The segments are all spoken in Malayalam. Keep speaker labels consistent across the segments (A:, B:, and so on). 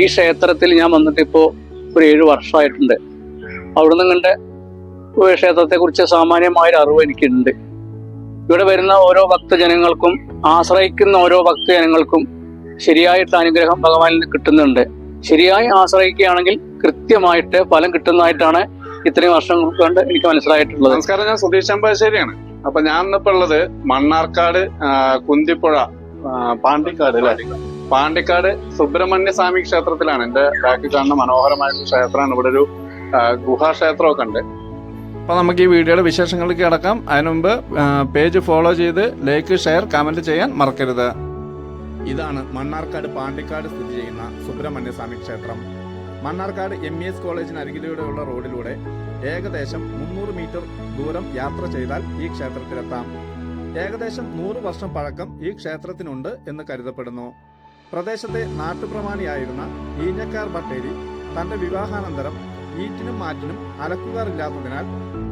A: ഈ ക്ഷേത്രത്തിൽ ഞാൻ വന്നിട്ട് ഇപ്പോൾ ഒരു ഏഴ് വർഷമായിട്ടുണ്ട്. അവിടുന്ന് കണ്ട് ക്ഷേത്രത്തെ കുറിച്ച് സാമാന്യമായൊരു അറിവ് എനിക്കുണ്ട്. ഇവിടെ വരുന്ന ഓരോ ഭക്തജനങ്ങൾക്കും ആശ്രയിക്കുന്ന ഓരോ ഭക്തജനങ്ങൾക്കും ശരിയായിട്ട് അനുഗ്രഹം ഭഗവാനിൽ നിന്ന് കിട്ടുന്നുണ്ട്. ശരിയായി ആശ്രയിക്കുകയാണെങ്കിൽ കൃത്യമായിട്ട് ഫലം കിട്ടുന്നതായിട്ടാണ് ഇത്രയും വർഷം കൊണ്ട് എനിക്ക് മനസ്സിലായിട്ടുള്ളത്.
B: നമസ്കാരം ഞാൻ സുധീഷ് അമ്പാശ്ശേരിയാണ് അപ്പൊ ഞാൻ ഇന്നിപ്പോ ഉള്ളത് മണ്ണാർക്കാട് കുന്തിപ്പുഴ പാണ്ടിക്കാട് അല്ലെ? പാണ്ടിക്കാട് സുബ്രഹ്മണ്യ സ്വാമി ക്ഷേത്രത്തിലാണ്. എന്റെ ബാക്കിൽ കാണുന്ന മനോഹരമായിട്ടുള്ള ക്ഷേത്രമാണ്. ഇവിടെ ഒരു ഗുഹാക്ഷേത്രമൊക്കെ ഉണ്ട്. അപ്പൊ നമുക്ക് ഈ വീഡിയോയുടെ വിശേഷങ്ങളിലേക്ക് കിടക്കാം. അതിനു മുമ്പ് പേജ് ഫോളോ ചെയ്ത് ലൈക്ക് ഷെയർ കമന്റ് ചെയ്യാൻ മറക്കരുത്. ഇതാണ് മണ്ണാർക്കാട് പാണ്ടിക്കാട് സ്ഥിതി ചെയ്യുന്ന സുബ്രഹ്മണ്യ സ്വാമി ക്ഷേത്രം. മണ്ണാർക്കാട് എം ഇ എസ് കോളേജിന് അരികിലൂടെയുള്ള റോഡിലൂടെ ഏകദേശം മുന്നൂറ് മീറ്റർ ദൂരം യാത്ര ചെയ്താൽ ഈ ക്ഷേത്രത്തിലെത്താം. ഏകദേശം നൂറ് വർഷം പഴക്കം ഈ ക്ഷേത്രത്തിനുണ്ട് എന്ന് കരുതപ്പെടുന്നു. പ്രദേശത്തെ നാട്ടുപ്രമാണിയായിരുന്ന ഈഞ്ഞക്കാർ ഭട്ടേരി തന്റെ വിവാഹാനന്തരം ഈറ്റിനും മാറ്റിനും അലക്കുകാറില്ലാത്തതിനാൽ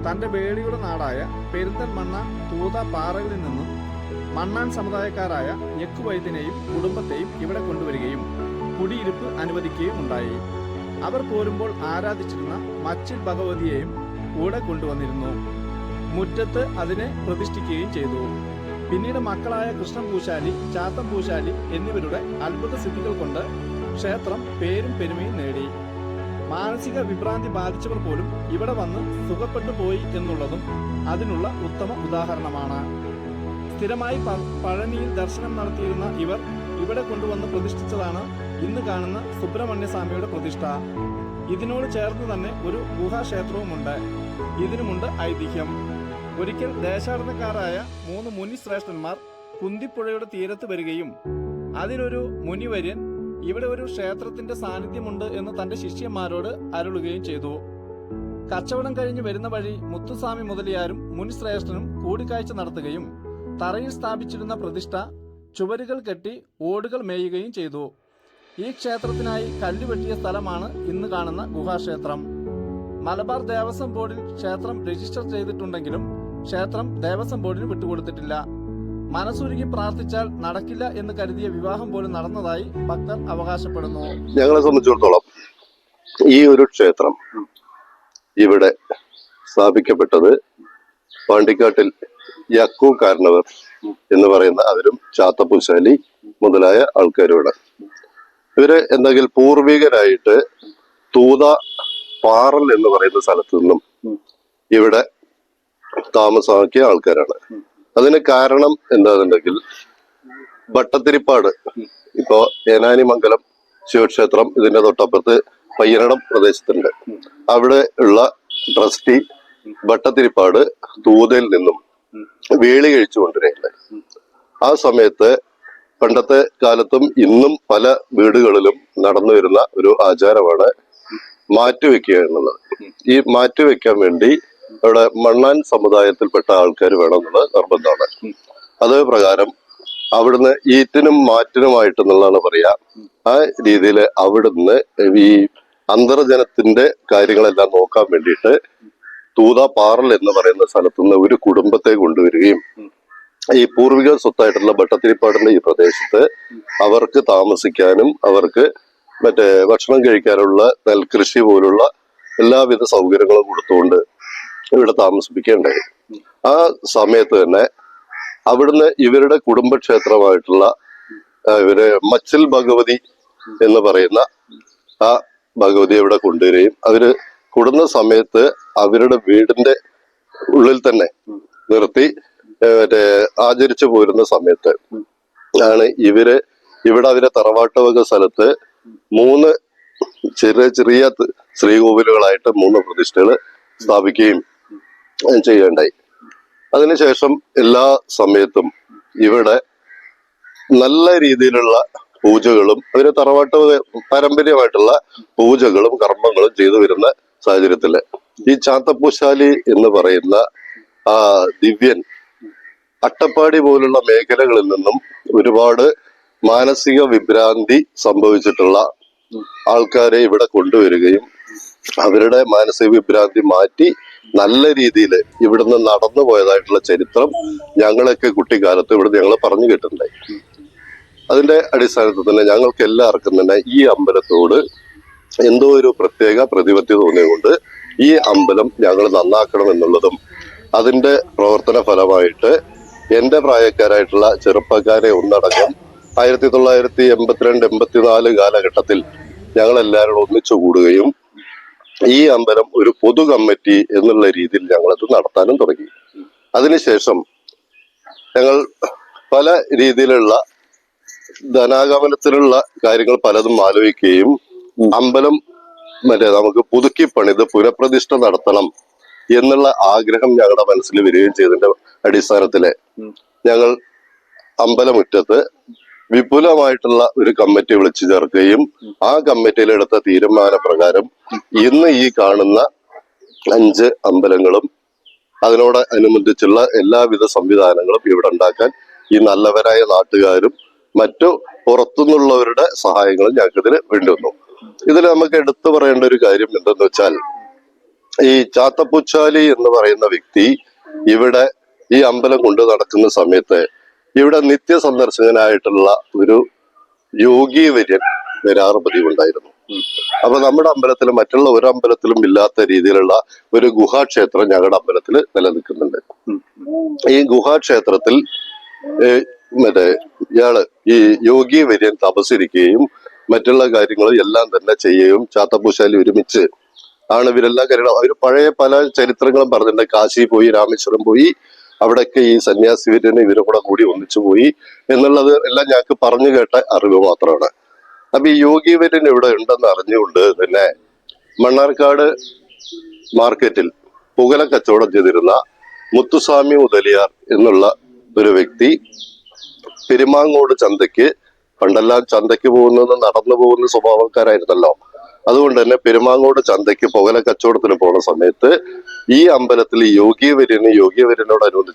B: തന്റെ വേളിയുടെ നാടായ പെരിന്തൽമണ്ണ തൂത പാറകളിൽ നിന്നും മണ്ണാൻ സമുദായക്കാരായ ഞെക്കുവൈദ്യനെയും കുടുംബത്തെയും ഇവിടെ കൊണ്ടുവരികയും കുടിയിരുപ്പ് അനുവദിക്കുകയും ഉണ്ടായി. അവർ പോരുമ്പോൾ ആരാധിച്ചിരുന്ന മച്ചിൽ ഭഗവതിയെയും കൂടെ കൊണ്ടുവന്നിരുന്നു. മുറ്റത്ത് അതിനെ പ്രതിഷ്ഠിക്കുകയും ചെയ്തു. പിന്നീട് മക്കളായ കൃഷ്ണൻ പൂശാലി ചാത്തൻ പൂശാലി എന്നിവരുടെ അത്ഭുത സിദ്ധികൾ കൊണ്ട് ക്ഷേത്രം പേരും പെരുമയും നേടി. മാനസിക വിഭ്രാന്തി ബാധിച്ചവർ പോലും ഇവിടെ വന്ന് സുഖപ്പെട്ടു പോയി എന്നുള്ളതും അതിനുള്ള ഉത്തമ ഉദാഹരണമാണ്. സ്ഥിരമായി പഴനിയിൽ ദർശനം നടത്തിയിരുന്ന ഇവർ ഇവിടെ കൊണ്ടുവന്ന് പ്രതിഷ്ഠിച്ചതാണ് ഇന്ന് കാണുന്ന സുബ്രഹ്മണ്യ സ്വാമിയുടെ പ്രതിഷ്ഠ. ഇതിനോട് ചേർന്ന് തന്നെ ഒരു ഗുഹാക്ഷേത്രവുമുണ്ട്. ഇതിനുമുണ്ട് ഐതിഹ്യം. ഒരിക്കൽ ദേശാടനക്കാരായ മൂന്ന് മുനി ശ്രേഷ്ഠന്മാർ കുന്തിപ്പുഴയുടെ തീരത്ത് വരികയും അതിലൊരു മുനിവര്യൻ ഇവിടെ ഒരു ക്ഷേത്രത്തിന്റെ സാന്നിധ്യമുണ്ട് എന്ന് തന്റെ ശിഷ്യന്മാരോട് അരുളുകയും ചെയ്തു. കച്ചവടം കഴിഞ്ഞ് വരുന്ന വഴി മുത്തുസ്വാമി മുതലിയാരും മുനിശ്രേഷ്ഠനും കൂടിക്കാഴ്ച നടത്തുകയും തറയിൽ സ്ഥാപിച്ചിരുന്ന പ്രതിഷ്ഠ ചുവരുകൾ കെട്ടി ഓടുകൾ മേയുകയും ചെയ്തു. ഈ ക്ഷേത്രത്തിനായി കല്ലുവെട്ടിയ സ്ഥലമാണ് ഇന്ന് കാണുന്ന ഗുഹാക്ഷേത്രം. മലബാർ ദേവസ്വം ബോർഡിൽ ക്ഷേത്രം രജിസ്റ്റർ ചെയ്തിട്ടുണ്ടെങ്കിലും ക്ഷേത്രം ദേവസ്വം ബോർഡിന് വിട്ടുകൊടുത്തിട്ടില്ല. മനസ്സുരുകി പ്രാർത്ഥിച്ചാൽ നടക്കില്ല എന്ന് കരുതിയ വിവാഹം പോലും നടന്നതായി ഭക്തർ അവകാശപ്പെടുന്നു.
C: ഞങ്ങളെ സംബന്ധിച്ചിടത്തോളം ഈ ഒരു ക്ഷേത്രം ഇവിടെ സ്ഥാപിക്കപ്പെട്ടത് പാണ്ടിക്കാട്ടിൽ യക്കു കാരണവർ എന്ന് പറയുന്ന അവരും ചാത്തപ്പുശാലി മുതലായ ആൾക്കാരുമാണ്. ഇവർ എന്തെങ്കിൽ പൂർവികരായിട്ട് തൂത പാറൽ എന്ന് പറയുന്ന സ്ഥലത്തു നിന്നും ഇവിടെ താമസമാക്കിയ ആൾക്കാരാണ്. അതിന് കാരണം എന്താണെന്നുണ്ടെങ്കിൽ ഭട്ടത്തിരിപ്പാട് ഇപ്പോ ഏനാനിമംഗലം ശിവക്ഷേത്രം ഇതിന്റെ തൊട്ടപ്പുറത്ത് പയ്യനടം പ്രദേശത്തുണ്ട്. അവിടെ ഉള്ള ട്രസ്റ്റി ഭട്ടത്തിരിപ്പാട് തൂതയിൽ നിന്നും വേളി കഴിച്ചു കൊണ്ടുവരികയുണ്ടായി ആ സമയത്ത് പണ്ടത്തെ കാലത്തും ഇന്നും പല വീടുകളിലും നടന്നു വരുന്ന ഒരു ആചാരമാണ് മാറ്റിവെക്കുക എന്നുള്ളത്. ഈ മാറ്റിവെക്കാൻ വേണ്ടി അവിടെ മണ്ണാൻ സമുദായത്തിൽപ്പെട്ട ആൾക്കാർ വേണമെന്നുള്ള നിർബന്ധമാണ്. അത് പ്രകാരം അവിടുന്ന് ഈറ്റിനും മാറ്റിനുമായിട്ട് എന്നുള്ളതാണ് പറയാ. ആ രീതിയിൽ അവിടുന്ന് ഈ അന്തർജനത്തിന്റെ കാര്യങ്ങളെല്ലാം നോക്കാൻ വേണ്ടിയിട്ട് തൂത പാറൽ എന്ന് പറയുന്ന സ്ഥലത്തുനിന്ന് ഒരു കുടുംബത്തെ കൊണ്ടുവരികയും ഈ പൂർവിക സ്വത്തായിട്ടുള്ള ഭട്ടത്തിരിപ്പാടിന്റെ ഈ പ്രദേശത്ത് അവർക്ക് താമസിക്കാനും അവർക്ക് മറ്റേ ഭക്ഷണം കഴിക്കാനുള്ള നെൽകൃഷി പോലുള്ള എല്ലാവിധ സൗകര്യങ്ങളും കൊടുത്തുകൊണ്ട് ഇവിടെ താമസിപ്പിക്കേണ്ടത്. ആ സമയത്ത് തന്നെ അവിടുന്ന് ഇവരുടെ കുടുംബക്ഷേത്രമായിട്ടുള്ള ഇവരെ മച്ചിൽ ഭഗവതി എന്ന് പറയുന്ന ആ ഭഗവതി ഇവിടെ കൊണ്ടുവരികയും അവർ കൂടുന്ന സമയത്ത് അവരുടെ വീടിന്റെ ഉള്ളിൽ തന്നെ നിർത്തി മറ്റേ ആചരിച്ചു പോരുന്ന സമയത്ത് ആണ് ഇവർ ഇവിടെ അവരെ തറവാട്ട് വക സ്ഥലത്ത് മൂന്ന് ചെറിയ ചെറിയ ശ്രീകോവിലുകളായിട്ട് മൂന്ന് പ്രതിഷ്ഠകൾ സ്ഥാപിക്കുകയും ചെയ്യേണ്ടായി. അതിനുശേഷം എല്ലാ സമയത്തും ഇവിടെ നല്ല രീതിയിലുള്ള പൂജകളും അതിന് തറവാട്ട് പാരമ്പര്യമായിട്ടുള്ള പൂജകളും കർമ്മങ്ങളും ചെയ്തു വരുന്ന സാഹചര്യത്തിൽ ഈ ചാത്തപ്പൂശാലി എന്ന് പറയുന്ന ആ ദിവ്യൻ അട്ടപ്പാടി പോലുള്ള മേഖലകളിൽ നിന്നും ഒരുപാട് മാനസിക വിഭ്രാന്തി സംഭവിച്ചിട്ടുള്ള ആൾക്കാരെ ഇവിടെ കൊണ്ടുവരികയും അവരുടെ മാനസിക വിഭ്രാന്തി മാറ്റി നല്ല രീതിയിൽ ഇവിടുന്ന് നടന്നു പോയതായിട്ടുള്ള ചരിത്രം ഞങ്ങളൊക്കെ കുട്ടിക്കാലത്ത് ഇവിടെ ഞങ്ങൾ പറഞ്ഞു കേട്ടിട്ടുണ്ടായി. അതിന്റെ അടിസ്ഥാനത്തിൽ തന്നെ ഞങ്ങൾക്ക് എല്ലാവർക്കും തന്നെ ഈ അമ്പലത്തോട് എന്തോ ഒരു പ്രത്യേക പ്രതിപത്തി തോന്നിയുകൊണ്ട് ഈ അമ്പലം ഞങ്ങൾ നന്നാക്കണം എന്നുള്ളതും അതിന്റെ പ്രവർത്തന ഫലമായിട്ട് എന്റെ പ്രായക്കാരായിട്ടുള്ള ചെറുപ്പക്കാരെ ഒന്നടങ്കം ആയിരത്തി തൊള്ളായിരത്തി എൺപത്തിരണ്ട് എൺപത്തിനാല് കാലഘട്ടത്തിൽ ഞങ്ങൾ എല്ലാവരും ഒന്നിച്ചു കൂടുകയും ഈ അമ്പലം ഒരു പൊതു കമ്മിറ്റി എന്നുള്ള രീതിയിൽ ഞങ്ങളത് നടത്താനും തുടങ്ങി. അതിനുശേഷം ഞങ്ങൾ പല രീതിയിലുള്ള ധനാഗമനത്തിലുള്ള കാര്യങ്ങൾ പലതും ആലോചിക്കുകയും അമ്പലം മറ്റേ നമുക്ക് പുതുക്കി പണിത് പുനഃപ്രതിഷ്ഠ നടത്തണം എന്നുള്ള ആഗ്രഹം ഞങ്ങളുടെ മനസ്സിൽ വരികയും ചെയ്തതിന്റെ അടിസ്ഥാനത്തിൽ ഞങ്ങൾ അമ്പലമുറ്റത്ത് വിപുലമായിട്ടുള്ള ഒരു കമ്മിറ്റി വിളിച്ചു ചേർക്കുകയും ആ കമ്മിറ്റിയിലെടുത്ത തീരുമാന പ്രകാരം ഇന്ന് ഈ കാണുന്ന അഞ്ച് അമ്പലങ്ങളും അതിനോട് അനുബന്ധിച്ചുള്ള എല്ലാവിധ സംവിധാനങ്ങളും ഇവിടെ ഉണ്ടാക്കാൻ ഈ നല്ലവരായ നാട്ടുകാരും മറ്റു പുറത്തുനിന്നുള്ളവരുടെ സഹായങ്ങളും ഞങ്ങൾക്കിതിന് വേണ്ടി വന്നു. ഇതിൽ നമുക്ക് എടുത്തു പറയേണ്ട ഒരു കാര്യം എന്തെന്ന് വെച്ചാൽ ഈ ചാത്തപ്പൂച്ചാലി എന്ന് പറയുന്ന വ്യക്തി ഇവിടെ ഈ അമ്പലം കൊണ്ട് നടക്കുന്ന സമയത്ത് ഇവിടെ നിത്യ സന്ദർശകനായിട്ടുള്ള ഒരു യോഗി വര്യൻ വരാറ് പതിവുണ്ടായിരുന്നു. അപ്പൊ നമ്മുടെ അമ്പലത്തിൽ മറ്റുള്ള ഒരു അമ്പലത്തിലും ഇല്ലാത്ത രീതിയിലുള്ള ഒരു ഗുഹാക്ഷേത്രം ഞങ്ങളുടെ അമ്പലത്തിൽ നിലനിൽക്കുന്നുണ്ട്. ഈ ഗുഹാക്ഷേത്രത്തിൽ മറ്റേ ഇയാൾ ഈ യോഗി വര്യൻ തപസ്സിരിക്കുകയും മറ്റുള്ള കാര്യങ്ങൾ എല്ലാം തന്നെ ചെയ്യുകയും ചാത്തപ്പൂശാലി ഒരുമിച്ച് ആണ് ഇവരെല്ലാം കാര്യങ്ങളും അവർ പഴയ പല ചരിത്രങ്ങളും പറഞ്ഞിട്ടുണ്ട്. കാശി പോയി രാമേശ്വരം പോയി അവിടെയൊക്കെ ഈ സന്യാസി വീരന് ഇവരും കൂടെ കൂടി ഒന്നിച്ചു പോയി എന്നുള്ളത് എല്ലാം ഞങ്ങൾക്ക് പറഞ്ഞു കേട്ട അറിവ് മാത്രമാണ്. അപ്പൊ ഈ യോഗി വര്യൻ ഇവിടെ ഉണ്ടെന്ന് അറിഞ്ഞുകൊണ്ട് തന്നെ മണ്ണാർക്കാട് മാർക്കറ്റിൽ പുകല കച്ചവടം ചെയ്തിരുന്ന മുത്തുസ്വാമി മുതലിയാർ എന്നുള്ള ഒരു വ്യക്തി പെരുമാങ്ങോട് ചന്തയ്ക്ക് പണ്ടെല്ലാം ചന്തയ്ക്ക് പോകുന്നത് നടന്നു പോകുന്ന സ്വഭാവക്കാരായിരുന്നല്ലോ. അതുകൊണ്ട് തന്നെ പെരുമാങ്ങോട് ചന്തയ്ക്ക് പുകല കച്ചവടത്തിന് പോകുന്ന സമയത്ത് ഈ അമ്പലത്തിൽ യോഗ്യവര്യന് യോഗ്യവര്യനോട് യോഗി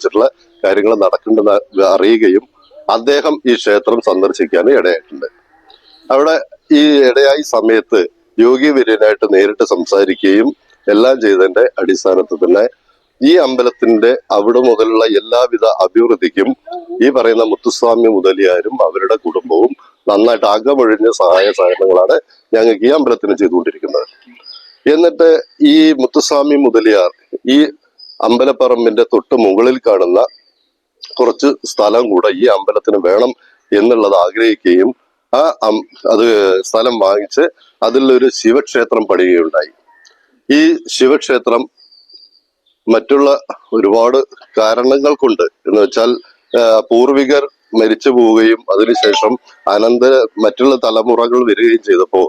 C: കാര്യങ്ങൾ നടക്കേണ്ടെന്ന് അറിയുകയും അദ്ദേഹം ഈ ക്ഷേത്രം സന്ദർശിക്കാൻ ഇടയായിട്ടുണ്ട്. അവിടെ ഈ ഇടയായി സമയത്ത് യോഗ്യവര്യനായിട്ട് നേരിട്ട് സംസാരിക്കുകയും എല്ലാം ചെയ്തതിന്റെ അടിസ്ഥാനത്തിൽ തന്നെ ഈ അമ്പലത്തിന്റെ അവിടെ മുതലുള്ള എല്ലാവിധ അഭിവൃദ്ധിക്കും ഈ പറയുന്ന മുത്തുസ്വാമി മുതലിയാരും അവരുടെ കുടുംബവും നന്നായിട്ട് അകമൊഴിഞ്ഞ സഹായ സഹകരണങ്ങളാണ് ഞങ്ങൾക്ക് ഈ അമ്പലത്തിന് ചെയ്തുകൊണ്ടിരിക്കുന്നത്. എന്നിട്ട് ഈ മുത്തുസ്വാമി മുതലിയാർ ഈ അമ്പലപ്പറമ്പിന്റെ തൊട്ട് മുകളിൽ കാണുന്ന കുറച്ച് സ്ഥലം കൂടെ ഈ അമ്പലത്തിന് വേണം എന്നുള്ളത് ആഗ്രഹിക്കുകയും ആ അത് സ്ഥലം വാങ്ങിച്ച് അതിലൊരു ശിവക്ഷേത്രം പണിയുകയുണ്ടായി. ഈ ശിവക്ഷേത്രം മറ്റുള്ള ഒരുപാട് കാരണങ്ങൾ കൊണ്ട് എന്ന് വെച്ചാൽ പൂർവികർ മരിച്ചു പോവുകയും അതിനുശേഷം അനന്തര മറ്റുള്ള തലമുറകൾ വരികയും ചെയ്തപ്പോ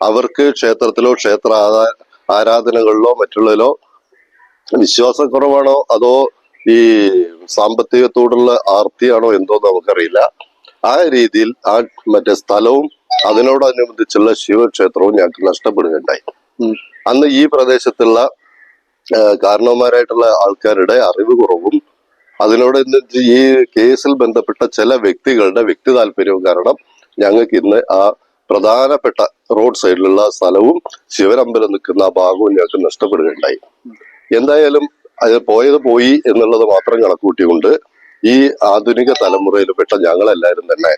C: അവർക്ക് ക്ഷേത്രത്തിലോ ക്ഷേത്ര ആരാധനകളിലോ മറ്റുള്ളതിലോ വിശ്വാസക്കുറവാണോ അതോ ഈ സാമ്പത്തികത്തോടുള്ള ആർത്തിയാണോ എന്തോ നമുക്കറിയില്ല ആ രീതിയിൽ ആ മറ്റേ സ്ഥലവും അതിനോടനുബന്ധിച്ചുള്ള ശിവക്ഷേത്രവും ഞങ്ങൾക്ക് നഷ്ടപ്പെടുകയുണ്ടായി. അന്ന് ഈ പ്രദേശത്തുള്ള കാരണവന്മാരായിട്ടുള്ള ആൾക്കാരുടെ അറിവ് കുറവും അതിനോട് ഈ കേസിൽ ബന്ധപ്പെട്ട ചില വ്യക്തികളുടെ വ്യക്തി താല്പര്യവും കാരണം ഞങ്ങൾക്ക് ഇന്ന് ആ പ്രധാനപ്പെട്ട റോഡ് സൈഡിലുള്ള സ്ഥലവും ശിവരമ്പലം നിൽക്കുന്ന ആ ഭാഗവും ഞങ്ങൾക്ക് നഷ്ടപ്പെടുകയുണ്ടായി. എന്തായാലും അത് പോയത് പോയി എന്നുള്ളത് മാത്രം കണക്കൂട്ടിക്കൊണ്ട് ഈ ആധുനിക തലമുറയിൽ പെട്ട ഞങ്ങളെല്ലാവരും തന്നെ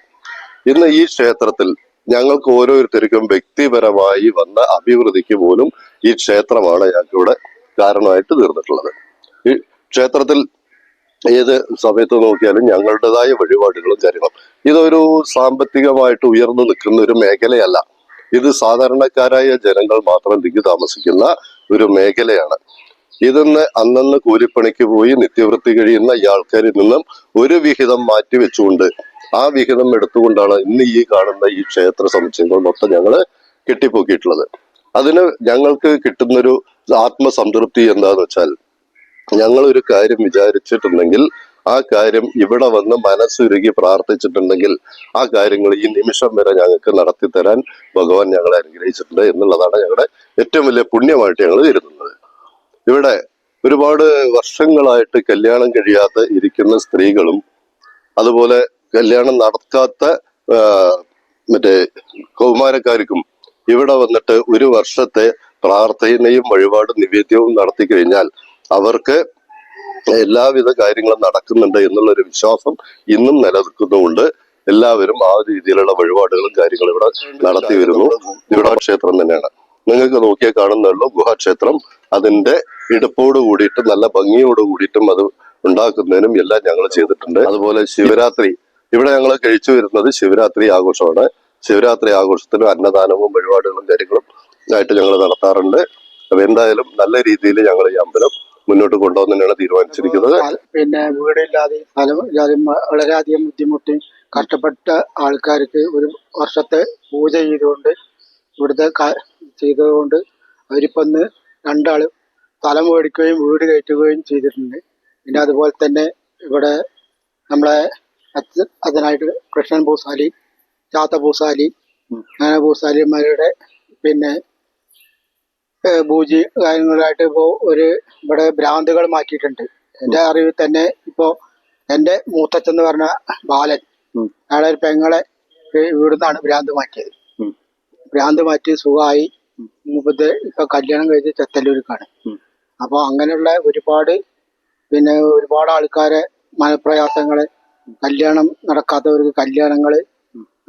C: ഇന്ന് ഈ ക്ഷേത്രത്തിൽ ഞങ്ങൾക്ക് ഓരോരുത്തർക്കും വ്യക്തിപരമായി വന്ന അഭിവൃദ്ധിക്ക് പോലും ഈ ക്ഷേത്രമാണ് ഞങ്ങൾക്ക് ഇവിടെ കാരണമായിട്ട് തീർന്നിട്ടുള്ളത്. ഈ ക്ഷേത്രത്തിൽ ഏത് സമയത്ത് നോക്കിയാലും ഞങ്ങളുടേതായ വഴിപാടുകളും കാര്യങ്ങളും. ഇതൊരു സാമ്പത്തികമായിട്ട് ഉയർന്നു നിൽക്കുന്ന ഒരു മേഖലയല്ല. ഇത് സാധാരണക്കാരായ ജനങ്ങൾ മാത്രം തിങ്ങി താമസിക്കുന്ന ഒരു മേഖലയാണ്. ഇതിന്ന് അന്നന്ന് കൂലിപ്പണിക്ക് പോയി നിത്യവൃത്തി കഴിയുന്ന ഈ ആൾക്കാരിൽ നിന്നും ഒരു വിഹിതം മാറ്റി വെച്ചുകൊണ്ട് ആ വിഹിതം എടുത്തുകൊണ്ടാണ് ഇന്ന് ഈ കാണുന്ന ഈ ക്ഷേത്ര സമുച്ചയങ്ങൾ മൊത്തം ഞങ്ങൾ കെട്ടിപ്പോക്കിയിട്ടുള്ളത്. അതിന് ഞങ്ങൾക്ക് കിട്ടുന്നൊരു ആത്മസംതൃപ്തി എന്താന്ന് വെച്ചാൽ ഞങ്ങൾ ഒരു കാര്യം വിചാരിച്ചിട്ടുണ്ടെങ്കിൽ ആ കാര്യം ഇവിടെ വന്ന് മനസ്സുരുകി പ്രാർത്ഥിച്ചിട്ടുണ്ടെങ്കിൽ ആ കാര്യങ്ങൾ ഈ നിമിഷം വരെ ഞങ്ങൾക്ക് നടത്തി തരാൻ ഭഗവാൻ ഞങ്ങളെ അനുഗ്രഹിച്ചിട്ടുണ്ട് എന്നുള്ളതാണ് ഞങ്ങളുടെ ഏറ്റവും വലിയ പുണ്യമായിട്ട് ഞങ്ങൾ കരുതുന്നത്. ഇവിടെ ഒരുപാട് വർഷങ്ങളായിട്ട് കല്യാണം കഴിയാതെ ഇരിക്കുന്ന സ്ത്രീകളും അതുപോലെ കല്യാണം നടക്കാത്ത മറ്റേ കൗമാരക്കാർക്കും ഇവിടെ വന്നിട്ട് ഒരു വർഷത്തെ പ്രാർത്ഥനയും വഴിപാടും നിവേദ്യവും നടത്തി കഴിഞ്ഞാൽ അവർക്ക് എല്ലാവിധ കാര്യങ്ങളും നടക്കുന്നുണ്ട് എന്നുള്ളൊരു വിശ്വാസം ഇന്നും നിലനിൽക്കുന്നുമുണ്ട്. എല്ലാവരും ആ രീതിയിലുള്ള വഴിപാടുകളും കാര്യങ്ങളും ഇവിടെ നടത്തി വരുന്നു. ഇവിടെ ക്ഷേത്രം തന്നെയാണ്. നിങ്ങൾക്ക് നോക്കിയാൽ കാണുന്നുള്ളൂ ഗുഹാക്ഷേത്രം അതിന്റെ ഇടുപ്പോട് കൂടിയിട്ട് നല്ല ഭംഗിയോട് കൂടിയിട്ടും അത് ഉണ്ടാക്കുന്നതിനും എല്ലാം ഞങ്ങൾ ചെയ്തിട്ടുണ്ട്. അതുപോലെ ശിവരാത്രി. ഇവിടെ ഞങ്ങൾ കഴിച്ചു വരുന്നത് ശിവരാത്രി ആഘോഷമാണ്. ശിവരാത്രി ആഘോഷത്തിന് അന്നദാനവും വഴിപാടുകളും കാര്യങ്ങളും ആയിട്ട് ഞങ്ങൾ നടത്താറുണ്ട്. അപ്പൊ എന്തായാലും നല്ല രീതിയിൽ ഞങ്ങൾ ഈ അമ്പലം മുന്നോട്ട് കൊണ്ടുപോകുന്നതിനാണ് തീരുമാനിച്ചിരിക്കുന്നത്.
D: പിന്നെ വീടില്ലാതെ സ്ഥലം ഇല്ലാതെ വളരെയധികം ബുദ്ധിമുട്ടി കഷ്ടപ്പെട്ട ആൾക്കാർക്ക് ഒരു വർഷത്തെ പൂജ ചെയ്തുകൊണ്ട് ഇവിടുത്തെ ചെയ്തതുകൊണ്ട് അവരിപ്പന്ന് രണ്ടാൾ സ്ഥലം മേടിക്കുകയും വീട് കയറ്റുകയും ചെയ്തിട്ടുണ്ട്. പിന്നെ അതുപോലെ തന്നെ ഇവിടെ നമ്മളെ അച്ഛൻ അതിനായിട്ട് കൃഷ്ണൻ ഭൂസാലി ചാത്ത ഭൂസാലി അങ്ങനെ ഭൂസാലിമാരുടെ പിന്നെ പൂജ കാര്യങ്ങളായിട്ട് ഇപ്പോ ഒരു ഇവിടെ ഭ്രാന്തുകൾ മാറ്റിയിട്ടുണ്ട്. എന്റെ അറിവിൽ തന്നെ ഇപ്പോ എന്റെ മൂത്തച്ഛൻ എന്ന് പറഞ്ഞ ബാലൻ. അയാളെ ഒരു പെങ്ങളെ ഇവിടുന്നാണ് ഭ്രാന്ത് മാറ്റിയത്. ഭ്രാന്ത് മാറ്റി സുഖമായി മുപ്പത്തെ ഇപ്പൊ കല്യാണം കഴിച്ച് ചെത്തല്ലൂർക്കാണ്.
B: അപ്പോൾ
D: അപ്പൊ അങ്ങനെയുള്ള ഒരുപാട് പിന്നെ ഒരുപാട് ആൾക്കാരെ മനപ്രയാസങ്ങൾ കല്യാണം നടക്കാത്തവർക്ക് കല്യാണങ്ങൾ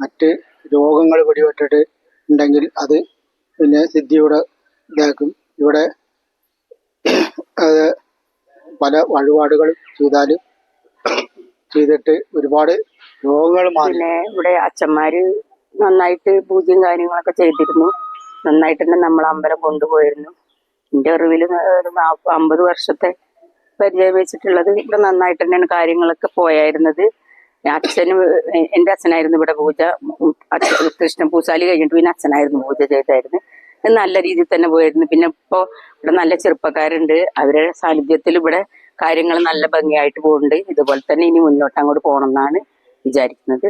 D: മറ്റ് രോഗങ്ങൾ പിടിപെട്ടിട്ട് ഉണ്ടെങ്കിൽ അത് പിന്നെ സിദ്ധിയുടെ ഇതാക്കും ഇവിടെ പല വഴിപാടുകൾ ചെയ്താൽ ചെയ്തിട്ട് ഒരുപാട് രോഗങ്ങൾ
E: പിന്നെ ഇവിടെ അച്ഛന്മാര് നന്നായിട്ട് പൂജയും കാര്യങ്ങളൊക്കെ ചെയ്തിരുന്നു. നന്നായിട്ട് തന്നെ നമ്മൾ അമ്പലം കൊണ്ടുപോയിരുന്നു. എന്റെ അറിവിൽ ഒരു അമ്പത് വർഷത്തെ പരിചയം വെച്ചിട്ടുള്ളത് ഇവിടെ നന്നായിട്ട് തന്നെയാണ് കാര്യങ്ങളൊക്കെ പോയായിരുന്നത്. അച്ഛന് എന്റെ അച്ഛനായിരുന്നു ഇവിടെ പൂജ. കൃഷ്ണൻ പൂസാലി കഴിഞ്ഞിട്ട് പിന്നെ അച്ഛനായിരുന്നു പൂജ ചെയ്തായിരുന്നു. നല്ല രീതിയിൽ തന്നെ പോയിരുന്നു. പിന്നെ ഇപ്പോ ഇവിടെ നല്ല ചെറുപ്പക്കാരുണ്ട്. അവരുടെ സാന്നിധ്യത്തിൽ ഇവിടെ കാര്യങ്ങൾ നല്ല ഭംഗിയായിട്ട് പോകുന്നുണ്ട്. ഇതുപോലെ തന്നെ ഇനി മുന്നോട്ട് അങ്ങോട്ട് പോകണം എന്നാണ് വിചാരിക്കുന്നത്.